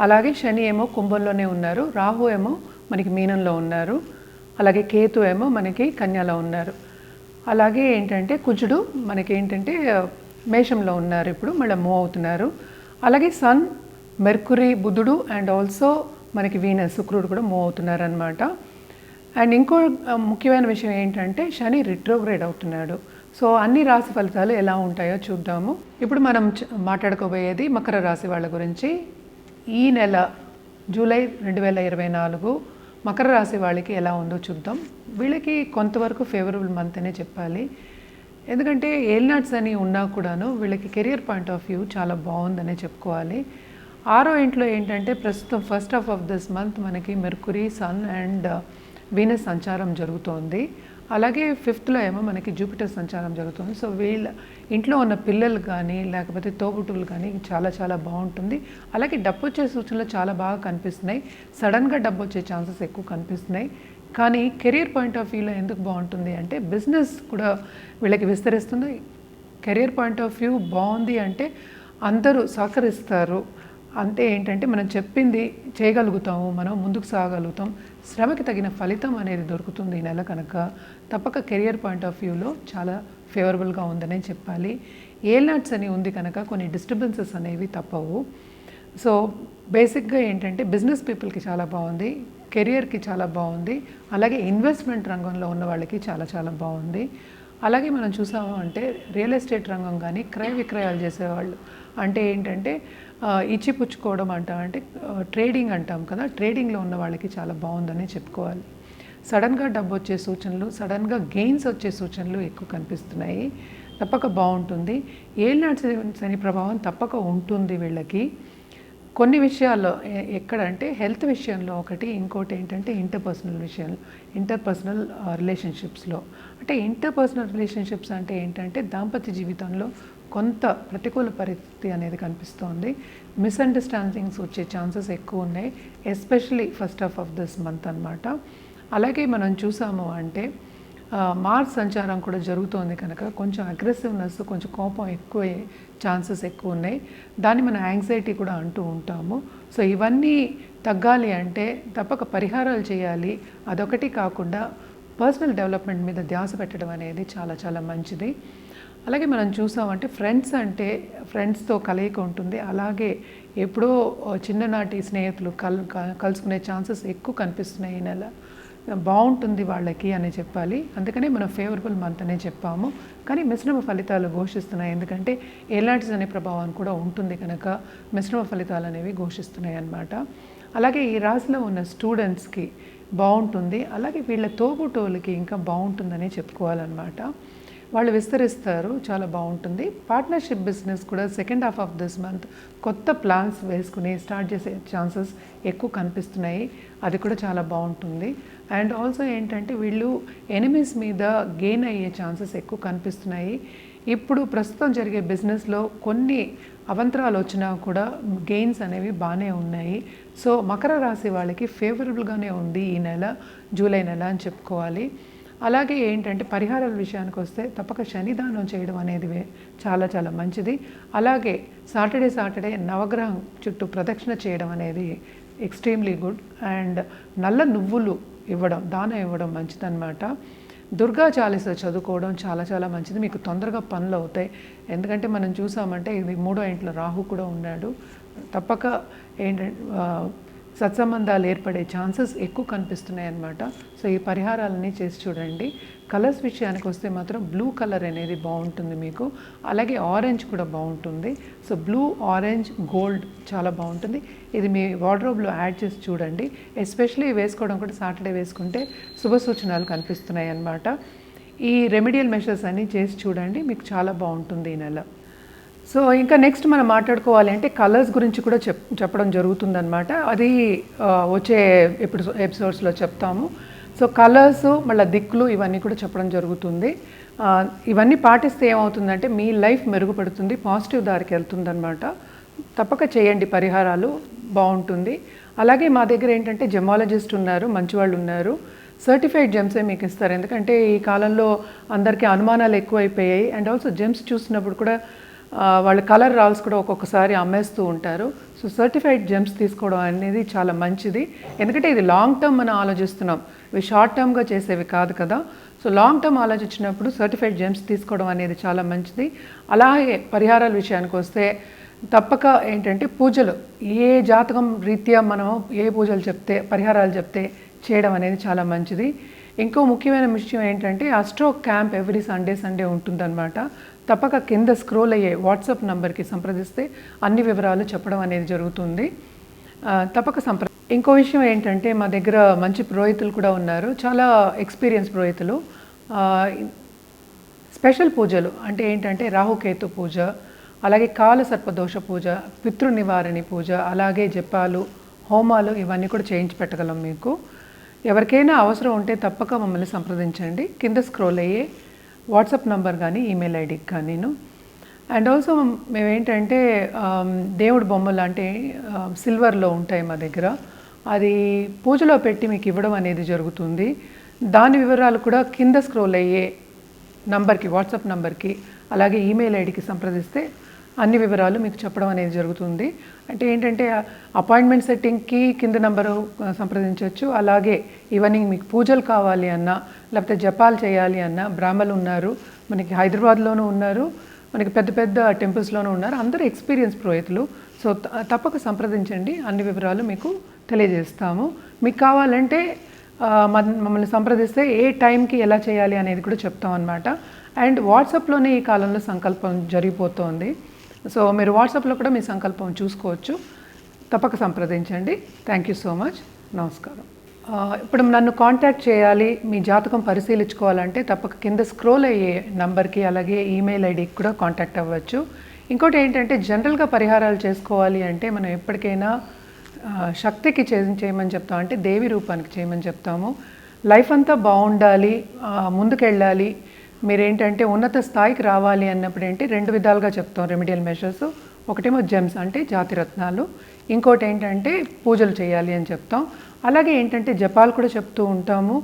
అలాగే శని ఏమో కుంభంలోనే ఉన్నారు రాహు ఏమో మనకి మీనంలో ఉన్నారు అలాగే కేతు ఏమో మనకి కన్యాలో ఉన్నారు. అలాగే ఏంటంటే కుజుడు మనకి ఏంటంటే మేషంలో ఉన్నారు ఇప్పుడు మళ్ళీ మూవ్ అవుతున్నారు. అలాగే సన్ మెర్కురీ బుధుడు అండ్ ఆల్సో మనకి వీనస్ శుక్రుడు కూడా మూవ్ అవుతున్నారు అనమాట అండ్ ఇంకో ముఖ్యమైన విషయం ఏంటంటే శని రిట్రోగ్రేడ్ అవుతున్నాడు. సో అన్ని రాశి ఫలితాలు ఎలా ఉంటాయో చూద్దాము. ఇప్పుడు మనం చ- మాట్లాడుకోబోయేది మకర రాశి వాళ్ళ గురించి. ఈ నెల జూలై రెండు వేల ఇరవై నాలుగు మకర రాశి వాళ్ళకి ఎలా ఉందో చూద్దాం. వీళ్ళకి కొంతవరకు ఫేవరబుల్ మంత్ అనే చెప్పాలి. ఎందుకంటే ఏల్నాట్స్ అని ఉన్నా కూడాను వీళ్ళకి కెరియర్ పాయింట్ ఆఫ్ వ్యూ చాలా బాగుందనే చెప్పుకోవాలి. ఆరో ఇంట్లో ఏంటంటే ప్రస్తుతం first half of this month మనకి మెర్కురీ సన్ అండ్ వీనస్ సంచారం జరుగుతోంది. అలాగే ఫిఫ్త్లో ఏమో మనకి జూపిటర్ సంచారం జరుగుతుంది. సో వీళ్ళ ఇంట్లో ఉన్న పిల్లలు కానీ లేకపోతే తోబుట్టులు కానీ చాలా చాలా బాగుంటుంది. అలాగే డబ్బు వచ్చే సూచనలు చాలా బాగా కనిపిస్తున్నాయి. సడన్గా డబ్బు వచ్చే ఛాన్సెస్ ఎక్కువ కనిపిస్తున్నాయి. కానీ కెరీర్ పాయింట్ ఆఫ్ వ్యూలో ఎందుకు బాగుంటుంది అంటే బిజినెస్ కూడా వీళ్ళకి విస్తరిస్తుంది. కెరీర్ పాయింట్ ఆఫ్ వ్యూ బాగుంది అంటే అందరూ సహకరిస్తారు. అంటే ఏంటంటే మనం చెప్పింది చేయగలుగుతాము మనం ముందుకు సాగలుగుతాం. శ్రమకి తగిన ఫలితం అనేది దొరుకుతుంది ఈ నెల కనుక. తప్పక కెరియర్ పాయింట్ ఆఫ్ వ్యూలో చాలా ఫేవరబుల్గా ఉందనే చెప్పాలి. ఏల్నాట్స్ అని ఉంది కనుక కొన్ని డిస్టర్బెన్సెస్ అనేవి తప్పవు. సో బేసిక్గా ఏంటంటే బిజినెస్ పీపుల్కి చాలా బాగుంది కెరియర్కి చాలా బాగుంది అలాగే ఇన్వెస్ట్మెంట్ రంగంలో ఉన్న వాళ్ళకి చాలా చాలా బాగుంది. అలాగే మనం చూసాము అంటే రియల్ ఎస్టేట్ రంగం కానీ క్రయ విక్రయాలు చేసేవాళ్ళు. అంటే ఏంటంటే ఇచ్చి ఇచ్చిపుచ్చుకోవడం అంటాం. అంటే ట్రేడింగ్ అంటాం కదా. ట్రేడింగ్లో ఉన్న వాళ్ళకి చాలా బాగుందని చెప్పుకోవాలి. సడన్గా డబ్బు వచ్చే సూచనలు సడన్గా గెయిన్స్ వచ్చే సూచనలు ఎక్కువ కనిపిస్తున్నాయి. తప్పక బాగుంటుంది. ఏళ్ళనాటి శని ప్రభావం తప్పక ఉంటుంది వీళ్ళకి. కొన్ని విషయాల్లో ఎక్కడంటే హెల్త్ విషయంలో ఒకటి ఇంకోటి ఏంటంటే ఇంటర్పర్సనల్ విషయంలో ఇంటర్పర్సనల్ రిలేషన్షిప్స్లో. అంటే ఇంటర్పర్సనల్ రిలేషన్షిప్స్ అంటే ఏంటంటే దాంపత్య జీవితంలో కొంత ప్రతికూల పరిస్థితి అనేది కనిపిస్తోంది. మిస్అండర్స్టాండింగ్స్ వచ్చే ఛాన్సెస్ ఎక్కువ ఉన్నాయి especially first half of this month అన్నమాట. అలాగే మనం చూసాము అంటే మార్స్ సంచారం కూడా జరుగుతోంది కనుక కొంచెం అగ్రెసివ్నెస్ కొంచెం కోపం ఎక్కువ ఛాన్సెస్ ఎక్కువ ఉన్నాయి. దాన్ని మనం యాంగ్జైటీ కూడా అంటూ ఉంటాము. సో ఇవన్నీ తగ్గాలి అంటే తప్పక పరిహారాలు చేయాలి. అదొకటి కాకుండా పర్సనల్ డెవలప్మెంట్ మీద ధ్యాస పెట్టడం అనేది చాలా చాలా మంచిది. అలాగే మనం చూసామంటే ఫ్రెండ్స్ అంటే ఫ్రెండ్స్తో కలయిక ఉంటుంది. అలాగే ఎప్పుడో చిన్ననాటి స్నేహితులు కల్ క- కలుసుకునే ఛాన్సెస్ ఎక్కువ కనిపిస్తున్నాయి ఈ నెల. బాగుంటుంది వాళ్ళకి అని చెప్పాలి. అందుకనే మనం ఫేవరబుల్ మంత్ అనే చెప్పాము. కానీ మిశ్రమ ఫలితాలు ఘోషిస్తున్నాయి. ఎందుకంటే ఎలాంటిస్ అనే ప్రభావం కూడా ఉంటుంది కనుక మిశ్రమ ఫలితాలు అనేవి ఘోషిస్తున్నాయి అన్నమాట. అలాగే ఈ రాశిలో ఉన్న స్టూడెంట్స్కి బాగుంటుంది. అలాగే వీళ్ళ తోబుటోళ్ళకి ఇంకా బాగుంటుందని చెప్పుకోవాలన్నమాట. వాళ్ళు విస్తరిస్తారు చాలా బాగుంటుంది. పార్ట్నర్షిప్ బిజినెస్ కూడా second half of this month కొత్త ప్లాన్స్ వేసుకుని స్టార్ట్ చేసే ఛాన్సెస్ ఎక్కువ కనిపిస్తున్నాయి. అది కూడా చాలా బాగుంటుంది. అండ్ ఆల్సో ఏంటంటే వీళ్ళు ఎనిమీస్ మీద గెయిన్ అయ్యే ఛాన్సెస్ ఎక్కువ కనిపిస్తున్నాయి. ఇప్పుడు ప్రస్తుతం జరిగే బిజినెస్లో కొన్ని అవంతరాలు వచ్చినా కూడా గెయిన్స్ అనేవి బాగానే ఉన్నాయి. సో మకర రాశి వాళ్ళకి ఫేవరబుల్గానే ఉంది ఈ నెల జూలై నెల అని చెప్పుకోవాలి. అలాగే ఏంటంటే పరిహారాల విషయానికి వస్తే తప్పక శనిదానం చేయడం అనేది చాలా చాలా మంచిది. అలాగే సాటర్డే సాటర్డే నవగ్రహం చుట్టూ ప్రదక్షిణ చేయడం అనేది ఎక్స్ట్రీమ్లీ గుడ్ అండ్ నల్ల నువ్వులు ఇవ్వడం దానం ఇవ్వడం మంచిదన్నమాట. దుర్గా చాలీస చదువుకోవడం చాలా చాలా మంచిది. మీకు తొందరగా పనులు అవుతాయి. ఎందుకంటే మనం చూసామంటే ఇది మూడో ఇంట్లో రాహు కూడా ఉన్నాడు. తప్పక ఏంటంటే సత్సంబంధాలు ఏర్పడే ఛాన్సెస్ ఎక్కువ కనిపిస్తున్నాయి అన్నమాట. సో ఈ పరిహారాలన్నీ చేసి చూడండి. కలర్స్ విషయానికి వస్తే మాత్రం బ్లూ కలర్ అనేది బాగుంటుంది మీకు. అలాగే ఆరెంజ్ కూడా బాగుంటుంది. సో బ్లూ ఆరెంజ్ గోల్డ్ చాలా బాగుంటుంది. ఇది మీ వార్డ్రోబ్లో యాడ్ చేసి చూడండి. ఎస్పెషలీ వేసుకోవడం కూడా సాటర్డే వేసుకుంటే శుభ సూచనలు కనిపిస్తున్నాయి అన్నమాట. ఈ రెమెడియల్ మెషర్స్ అన్నీ చేసి చూడండి. మీకు చాలా బాగుంటుంది ఈ నెల. సో ఇంకా నెక్స్ట్ మనం మాట్లాడుకోవాలి అంటే కలర్స్ గురించి కూడా చెప్ చెప్పడం జరుగుతుందనమాట అది వచ్చే ఎపిసో ఎపిసోడ్స్లో చెప్తాము. సో కలర్స్ మళ్ళీ దిక్కులు ఇవన్నీ కూడా చెప్పడం జరుగుతుంది. ఇవన్నీ పాటిస్తే ఏమవుతుందంటే మీ లైఫ్ మెరుగుపడుతుంది పాజిటివ్ దారికి వెళ్తుందనమాట తప్పక చేయండి పరిహారాలు బాగుంటుంది. అలాగే మా దగ్గర ఏంటంటే జెమాలజిస్ట్ ఉన్నారు మంచి వాళ్ళు ఉన్నారు. సర్టిఫైడ్ జెమ్సే మీకు ఇస్తారు. ఎందుకంటే ఈ కాలంలో అందరికీ అనుమానాలు ఎక్కువైపోయాయి. అండ్ ఆల్సో జెమ్స్ చూసినప్పుడు కూడా వాళ్ళ కలర్ రాల్స్ కూడా ఒక్కొక్కసారి అమ్మేస్తూ ఉంటారు. సో సర్టిఫైడ్ జెమ్స్ తీసుకోవడం అనేది చాలా మంచిది. ఎందుకంటే ఇది లాంగ్ టర్మ్ మనం ఆలోచిస్తున్నాం. ఇవి షార్ట్ టర్మ్గా చేసేవి కాదు కదా. సో లాంగ్ టర్మ్ ఆలోచించినప్పుడు సర్టిఫైడ్ జెమ్స్ తీసుకోవడం అనేది చాలా మంచిది. అలాగే పరిహారాల విషయానికి వస్తే తప్పక ఏంటంటే పూజలు. ఏ జాతకం రీత్యా మనం ఏ పూజలు చెప్తే పరిహారాలు చెప్తే చేయడం అనేది చాలా మంచిది. ఇంకో ముఖ్యమైన విషయం ఏంటంటే astro camp every Sunday Sunday ఉంటుందన్నమాట. తప్పక కింద స్క్రోల్ అయ్యే వాట్సాప్ నంబర్కి సంప్రదిస్తే అన్ని వివరాలు చెప్పడం అనేది జరుగుతుంది. తప్పక సంప్ర ఇంకో విషయం ఏంటంటే మా దగ్గర మంచి పురోహితులు కూడా ఉన్నారు. చాలా ఎక్స్పీరియన్స్ పురోహితులు. స్పెషల్ పూజలు అంటే ఏంటంటే రాహుకేతు పూజ అలాగే కాల సర్పదోష పూజ పితృ నివారణి పూజ అలాగే జపాలు హోమాలు ఇవన్నీ కూడా చేయించి పెట్టగలం మీకు. ఎవరికైనా అవసరం ఉంటే తప్పక మమ్మల్ని సంప్రదించండి. కింద స్క్రోల్ అయ్యే వాట్సాప్ నంబర్ కానీ ఈమెయిల్ ఐడికి కానీను అండ్ ఆల్సో మేమేంటంటే దేవుడు బొమ్మలు అంటే సిల్వర్లో ఉంటాయి మా దగ్గర. అది పూజలో పెట్టి మీకు ఇవ్వడం అనేది జరుగుతుంది. దాని వివరాలు కూడా కింద స్క్రోల్ అయ్యే నంబర్కి వాట్సాప్ నంబర్కి అలాగే ఈమెయిల్ ఐడికి సంప్రదిస్తే అన్ని వివరాలు మీకు చెప్పడం అనేది జరుగుతుంది. అంటే ఏంటంటే అపాయింట్మెంట్ సెట్టింగ్కి కింద నంబరు సంప్రదించవచ్చు. అలాగే ఈవెనింగ్ మీకు పూజలు కావాలి అన్నా లేకపోతే జపాలు చేయాలి అన్నా బ్రాహ్మలు ఉన్నారు మనకి హైదరాబాద్లోనూ ఉన్నారు మనకి పెద్ద పెద్ద టెంపుల్స్లోనూ ఉన్నారు. అందరూ ఎక్స్పీరియన్స్ పురోహితులు. సో త- తప్పక సంప్రదించండి. అన్ని వివరాలు మీకు తెలియజేస్తాము. మీకు కావాలంటే మమ్మల్ని సంప్రదిస్తే ఏ టైంకి ఎలా చేయాలి అనేది కూడా చెప్తాం అనమాట అండ్ వాట్సాప్లోనే ఈ కాలంలో సంకల్పం జరిగిపోతోంది. సో మీరు వాట్సాప్లో కూడా మీ సంకల్పం చూసుకోవచ్చు. తప్పక సంప్రదించండి. థ్యాంక్ యూ సో మచ్ నమస్కారం. ఇప్పుడు నన్ను కాంటాక్ట్ చేయాలి మీ జాతకం పరిశీలించుకోవాలంటే తప్పక కింద స్క్రోల్ అయ్యే నంబర్కి అలాగే ఈమెయిల్ ఐడికి కూడా కాంటాక్ట్ అవ్వచ్చు. ఇంకోటి ఏంటంటే జనరల్గా పరిహారాలు చేసుకోవాలి అంటే మనం ఎప్పటికైనా శక్తికి చే చేయమని చెప్తాం. అంటే దేవి రూపానికి చేయమని చెప్తాము. లైఫ్ అంతా బాగుండాలి ముందుకెళ్ళాలి మీరేంటంటే ఉన్నత స్థాయికి రావాలి అన్నప్పుడు ఏంటి రెండు విధాలుగా చెప్తాం రెమిడియల్ మెషర్స్ ఒకటేమో జెమ్స్ అంటే జాతిరత్నాలు ఇంకోటి ఏంటంటే పూజలు చేయాలి అని చెప్తాం. అలాగే ఏంటంటే జపాలు కూడా చెప్తూ ఉంటాము.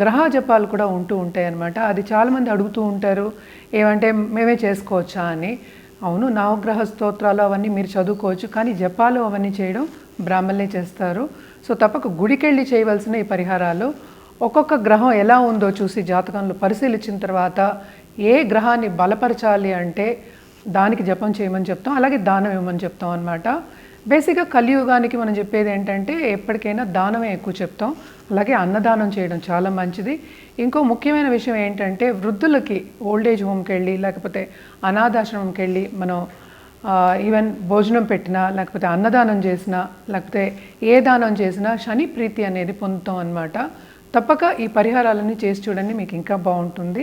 గ్రహ జపాలు కూడా ఉంటూ ఉంటాయి అన్నమాట. అది చాలామంది అడుగుతూ ఉంటారు. ఏమంటే మేమే చేసుకోవచ్చా అని. అవును నవగ్రహ స్తోత్రాలు అవన్నీ మీరు చదువుకోవచ్చు. కానీ జపాలు అవన్నీ చేయడం బ్రాహ్మణులే చేస్తారు. సో తప్పక గుడికెళ్ళి చేయవలసిన ఈ పరిహారాలు. ఒక్కొక్క గ్రహం ఎలా ఉందో చూసి జాతకంలో పరిశీలించిన తర్వాత ఏ గ్రహాన్ని బలపరచాలి అంటే దానికి జపం చేయమని చెప్తాం అలాగే దానం ఇవ్వమని చెప్తాం అనమాట బేసిక్గా కలియుగానికి మనం చెప్పేది ఏంటంటే ఎప్పటికైనా దానమే ఎక్కువ చెప్తాం అలాగే అన్నదానం చేయడం చాలా మంచిది. ఇంకో ముఖ్యమైన విషయం ఏంటంటే వృద్ధులకి ఓల్డ్ ఏజ్ హోమ్కి వెళ్ళి లేకపోతే అనాథాశ్రమంకి వెళ్ళి మనం ఈవెన్ భోజనం పెట్టినా లేకపోతే అన్నదానం చేసినా లేకపోతే ఏ దానం చేసినా శని ప్రీతి అనేది పొందుతాం అనమాట తప్పక ఈ పరిహారాలన్నీ చేసి చూడండి మీకు ఇంకా బాగుంటుంది.